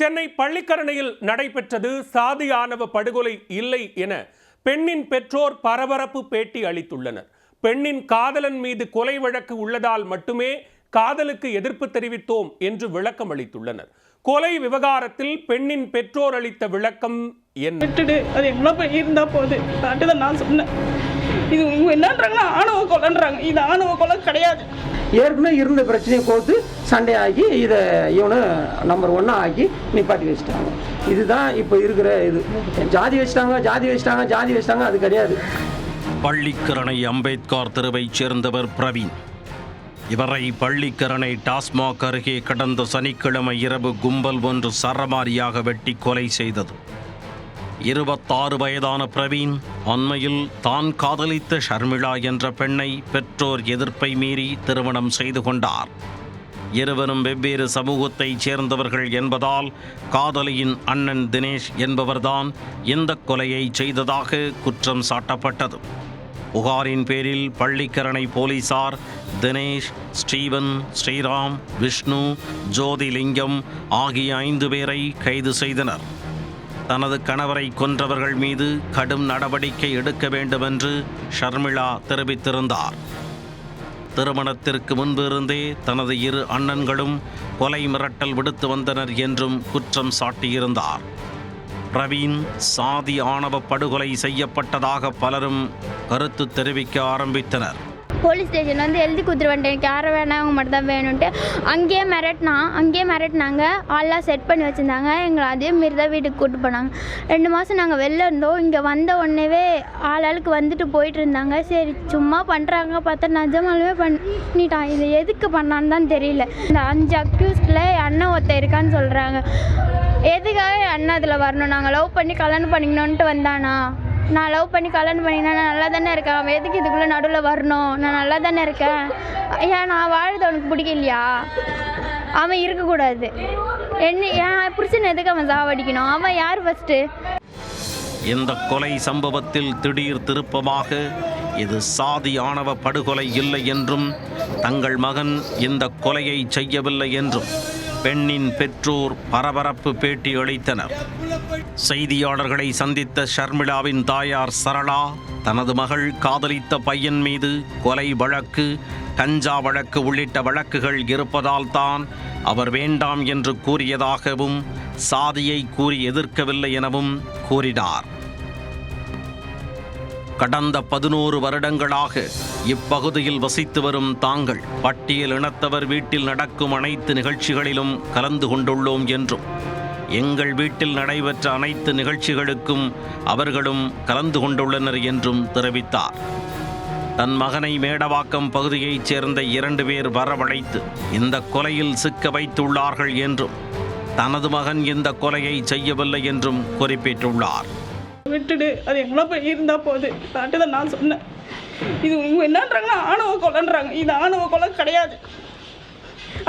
சென்னை பள்ளிக்கரணையில் நடைபெற்றது சாதி ஆணவ படுகொலை இல்லை என பெண்ணின் பெற்றோர் பரபரப்பு பேட்டி அளித்துள்ளனர். பெண்ணின் காதலன் மீது கொலை வழக்கு உள்ளதால் மட்டுமே காதலுக்கு எதிர்ப்பு தெரிவித்தோம் என்று விளக்கம் அளித்துள்ளனர். கொலை விவகாரத்தில் பெண்ணின் பெற்றோர் அளித்த விளக்கம் என்ன? விட்டுடு. அது எவ்வளோ போய் இருந்தா போகுது நான் சொன்னேன். இது என்னன்றாங்கன்னா ஆணவ கொலைன்றாங்க. இது ஆணவ கொலை கிடையாது. ஏற்கனவே இருந்த பிரச்சனையை கோர்த்து சண்டையாகி இதை இவனை நம்பர் ஒன்றா ஆக்கி நிப்பாட்டி வச்சுட்டாங்க. இதுதான் இப்போ இருக்கிற இது. ஜாதி வச்சுட்டாங்க ஜாதி வச்சுட்டாங்க ஜாதி வச்சுட்டாங்க அது கிடையாது. பள்ளிக்கரணை அம்பேத்கர் தெருவைச் சேர்ந்தவர் பிரவீன். இவரை பள்ளிக்கரணை டாஸ்மாக் அருகே கடந்த சனிக்கிழமை இரவு கும்பல் ஒன்று சரமாரியாக வெட்டி கொலை செய்தது. இருபத்தாறு வயதான பிரவீன் அண்மையில் தான் காதலித்த ஷர்மிளா என்ற பெண்ணை பெற்றோர் எதிர்ப்பை மீறி திருமணம் செய்து கொண்டார். இருவரும் வெவ்வேறு சமூகத்தைச் சேர்ந்தவர்கள் என்பதால் காதலியின் அண்ணன் தினேஷ் என்பவர்தான் இந்த கொலையை செய்ததாக குற்றம் சாட்டப்பட்டது. புகாரின் பேரில் பள்ளிக்கரணை போலீசார் தினேஷ் ஸ்டீவன் ஸ்ரீராம் விஷ்ணு ஜோதிலிங்கம் ஆகிய ஐந்து பேரை கைது செய்தனர். தனது கணவரை கொன்றவர்கள் மீது கடும் நடவடிக்கை எடுக்க வேண்டுமென்று ஷர்மிளா தெரிவித்திருந்தார். திருமணத்திற்கு முன்பு இருந்தே தனது இரு அண்ணன்களும் கொலை மிரட்டல் விடுத்து வந்தனர் என்றும் குற்றம் சாட்டியிருந்தார். பிரவீன் சாதி ஆணவ படுகொலை செய்யப்பட்டதாக பலரும் கருத்து தெரிவிக்க ஆரம்பித்தனர். போலீஸ் ஸ்டேஷன் வந்து எழுதி கொடுத்துருவேன் எனக்கு யாரை வேணாம் அவங்க மட்டும் தான் வேணும்ன்ட்டு அங்கேயே மிரட்டினா அங்கேயே மிரட்டினாங்க. ஆள்லாம் செட் பண்ணி வச்சுருந்தாங்க. எங்களை அதே மாரி தான் வீட்டுக்கு கூப்பிட்டு போனாங்க. ரெண்டு மாதம் நாங்கள் வெளில இருந்தோம். இங்கே வந்த உடனேவே ஆளாளுக்கு வந்துட்டு போயிட்டு இருந்தாங்க. சரி சும்மா பண்ணுறாங்க பார்த்தா நிஜமாலுமே பண்ணிட்டான். இது எதுக்கு பண்ணான்னு தான் தெரியல. இந்த அஞ்சு அக்யூஸ்டில் அண்ணன் ஒருத்தன் இருக்கான்னு சொல்கிறாங்க எதுக்காக அண்ணன் அதில் வரணும்? நாங்கள் லவ் பண்ணி கல்யாணம் பண்ணிக்கணுன்ட்டு வந்தானா? நான் லவ் பண்ணி கல்யாணம் பண்ணினா நான் நல்லா தானே இருக்கேன்? அவன் எதுக்கு இதுக்குள்ளே நடுவில் வரணும்? நான் நல்லா தானே இருக்கேன்? ஏன் நான் வாழ்றது அவனுக்கு பிடிக்கலையா? அவன் இருக்கக்கூடாது. என்ன என் புருஷன் எதுக்கு அவன் சாவடிக்கணும்? அவன் யார் ஃபஸ்ட்டு இந்த கொலை சம்பவத்தில் திடீர் திருப்பமாக இது சாதி ஆணவ படுகொலை இல்லை என்றும் தங்கள் மகன் இந்த கொலையை செய்யவில்லை என்றும் பெண்ணின் பெற்றோர் பரபரப்பு பேட்டி அளித்தனர். செய்தியாளர்களை சந்தித்த ஷர்மிளாவின் தாயார் சரளா தனது மகள் காதலித்த பையன் மீது கொலை வழக்கு கஞ்சா வழக்கு உள்ளிட்ட வழக்குகள் இருப்பதால் தான் அவர் வேண்டாம் என்று கூறியதாகவும் சாதியை கூறி எதிர்க்கவில்லை எனவும் கூறினார். கடந்த பதினோரு வருடங்களாக இப்பகுதியில் வசித்து வரும் தாங்கள் பட்டியல் இனத்தவர் வீட்டில் நடக்கும் அனைத்து நிகழ்ச்சிகளிலும் கலந்து கொண்டுள்ளோம் என்றும் எங்கள் வீட்டில் நடைபெற்ற அனைத்து நிகழ்ச்சிகளுக்கும் அவர்களும் கலந்து கொண்டுள்ளனர் என்றும் தெரிவித்தார். தன் மகனை மேடவாக்கம் பகுதியைச் சேர்ந்த இரண்டு பேர் வரவழைத்து இந்த கொலையில் சிக்க வைத்துள்ளார்கள் என்றும் தனது மகன் இந்த கொலையை செய்யவில்லை என்றும் குறிப்பிட்டுள்ளார். விட்டுடு. அது எவ்வளோ போய் இருந்தால் போகுது அட்டு தான் நான் சொன்னேன். இது இவங்க என்னன்றாங்கன்னா ஆணவ கொலைன்றாங்க. இது ஆணவ கொலை கிடையாது.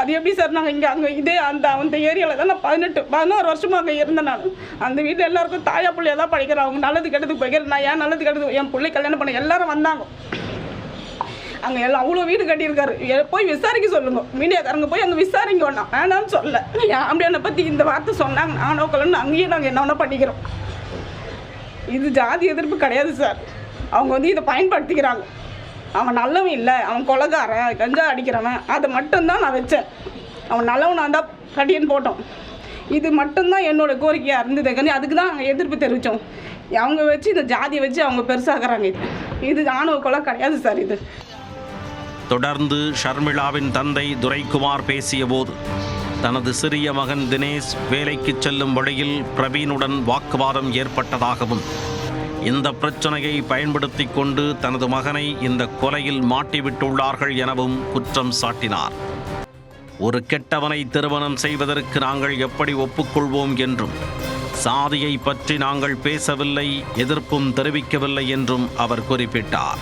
அது எப்படி சார்? நாங்கள் இங்கே அங்கே இதே அந்த அந்த ஏரியாவில் தான் நான் பதினெட்டு பதினோரு வருஷமாக அங்கே இருந்தேன் நான். அந்த வீட்டில் எல்லாருக்கும் தாயா பிள்ளையா தான் படிக்கிறேன். அவங்க நல்லது கெட்டதுக்கு போய்க்கிறேன் நான் ஏன் நல்லது கெட்டது என் பிள்ளை கல்யாணம் பண்ண எல்லாரும் வந்தாங்க. அங்கே எல்லாம் அவ்வளோ வீடு கட்டியிருக்காரு. எ- போய் விசாரிக்க சொல்லுங்க. மீடியாக்காரங்க போய் அங்கே விசாரிங்க வேணாம். வேணாம்னு சொல்லல அப்படி என்னை பற்றி இந்த வார்த்தை சொன்னாங்க. நானோ கொலைன்னு அங்கேயே நாங்கள் என்ன வேணா பண்ணிக்கிறோம். இது ஜாதி எதிர்ப்பு கிடையாது சார் அவங்க வந்து இதை பயன்படுத்திக்கிறாங்க. அவன் நல்லவன் இல்லை அவன் கொலகாரன் கஞ்சா அடிக்கிறவன். அதை மட்டும்தான் நான் வச்சேன். அவன் நல்லவனாக இருந்தால் கட்டியன் போட்டோம். இது மட்டும்தான் என்னோட கோரிக்கையாக இருந்தது. கண்டி அதுக்கு தான் நாங்கள் எதிர்ப்பு தெரிவித்தோம் அவங்க வச்சு இந்த ஜாதியை வச்சு அவங்க பெருசாகிறாங்க இது. இது ஆணவ கொலை கிடையாது சார் இது. தொடர்ந்து ஷர்மிளாவின் தந்தை துரைக்குமார் பேசியபோது தனது சிறிய மகன் தினேஷ் வேலைக்கு செல்லும் வழியில் பிரவீனுடன் வாக்குவாதம் ஏற்பட்டதாகவும் இந்த பிரச்சனையை பயன்படுத்தி கொண்டு தனது மகனை இந்த கொலையில் மாட்டிவிட்டுள்ளார்கள் எனவும் குற்றம் சாட்டினார். ஒரு கெட்டவனை திருமணம் செய்வதற்கு நாங்கள் எப்படி ஒப்புக்கொள்வோம் என்றும் சாதியை பற்றி நாங்கள் பேசவில்லை எதிர்ப்பும் தெரிவிக்கவில்லை என்றும் அவர் குறிப்பிட்டார்.